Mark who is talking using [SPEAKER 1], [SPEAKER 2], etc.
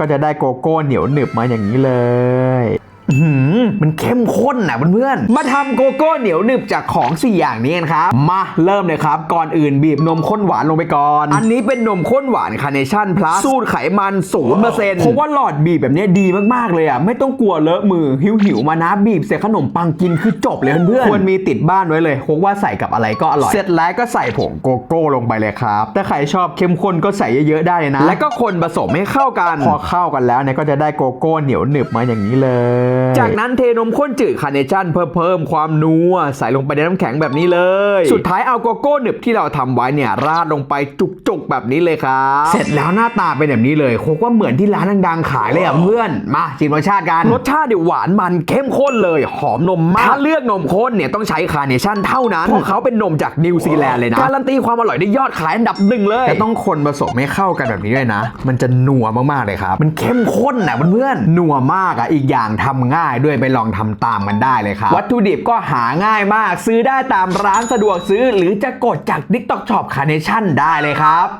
[SPEAKER 1] ก็จะได้โกโก้เหนียวหนึบมาอย่างนี้เลย มันเข้มข้นนะเพื่อนๆ มาทำโกโก้เหนียวหนึบจากของ 4 อย่างนี้กันครับ มาเริ่มเลยครับ ก่อนอื่นบีบนมข้นหวานลงไปก่อน อันนี้เป็นนมข้นหวานคาร์เนชั่นพลัสสูตรไขมันศูนย์เปอร์เซ็นต์เพราะว่าหลอดบีบแบบนี้ดีมากๆเลยอะ ไม่ต้องกลัวเลอะมือหิวหิวๆมานะบีบเสร็จขนมปังกินคือจบเลยเพื่อนๆ ควรมีติดบ้านไว้เลยเพราะว่าใส่กับอะไรก็อร่อย เสร็จแล้วก็ใส่ผงโกโก้ลงไปเลยครับ ถ้าใครชอบเข้มข้นก็ใส่เยอะๆได้เลยนะ แล้วก็คนผสมให้เข้ากัน พอเข้ากันแล้วเนี่ยก็จะได้โกโก้เหนียวหนึบมาอย่างนี้เลย จากนั้นเทนมข้นจืดคาร์เนชั่นเพิ่มเพิ่มความนัวใส่ลงไปในน้ำแข็งแบบนี้เลย สุดท้ายเอาโกโก้หนึบที่เราทำไว้เนี่ยราดลงไปจุกๆแบบนี้เลยครับเสร็จแล้วหน้าตาเป็นแบบนี้เลยโคกว่าเหมือนที่ร้านดังๆขายเลยอะเพื่อนมาชิมรสชาติกันรสชาติเดี๋ยวหวานมันเข้มข้นเลย หอมนมมากถ้าเลือกนมข้นเนี่ยต้องใช้คาร์เนชั่นเท่านั้นเพราะเขาเป็นนมจากนิวซีแลนด์เลยนะการันตีความอร่อยได้ยอดขายอันดับหนึ่งเลยแต่ต้องคนผสมให้เข้ากันแบบนี้ด้วยนะ มันจะนัวมากๆเลยครับ มันเข้มข้นนะเพื่อนๆนัวมากอะอีกอย่างทำง่ายได้ด้วยไปลองทำตามกันได้เลยครับ วัตถุดิบก็หาง่ายมาก ซื้อได้ตามร้านสะดวกซื้อ หรือจะกดจาก TikTok Shop Carnation ได้เลยครับ